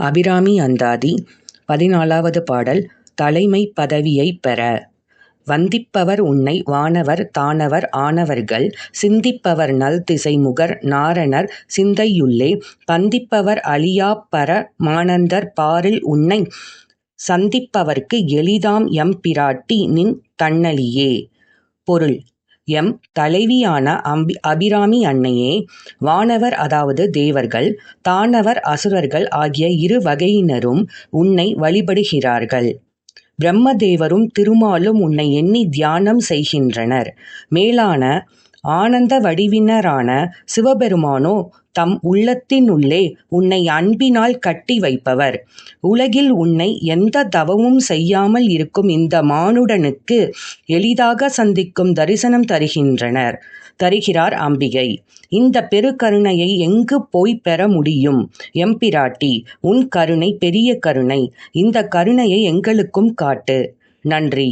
அபிராமி அந்தாதி பதினாலாவது பாடல் தலைமைப் பதவியைப் பெற! வந்திப்பவர் உன்னை வானவர் தானவர் ஆனவர்கள் சிந்திப்பவர் நல்திசைமுகர் நாரணர் சிந்தையுள்ளே பந்திப்பவர் அழியாப்பர மானந்தர் பாரில் உன்னை சந்திப்பவர்க்கு எளிதாம் எம்பிராட்டி நின் தன்னலியே பொருள் எம் தலைவியான அம்பி அபிராமி அன்னையே, வானவர் அதாவது தேவர்கள், தானவர் அசுரர்கள் ஆகிய இரு வகையினரும் உன்னை வழிபடுகிறார்கள். பிரம்மதேவரும் திருமாலும் உன்னை எண்ணி தியானம் செய்கின்றனர். மேலான ஆனந்த வடிவினரான சிவபெருமானோ தம் உள்ளத்தினுள்ளே உன்னை அன்பினால் கட்டி வைப்பவர். உலகில் உன்னை எந்தத் தவமும் செய்யாமல் இருக்கும் இந்த மானுடனுக்கு எளிதாகச் சந்திக்கும் தரிசனம் தருகின்றனர் தருகிறார் அம்பிகை. இந்தப் பெருங்கருணையை எங்கு போய்ப் பெற முடியும்? எம்பிராட்டி, உன் கருணை பெரிய கருணை. இந்தக் கருணையை எங்களுக்கும் காட்டு. நன்றி.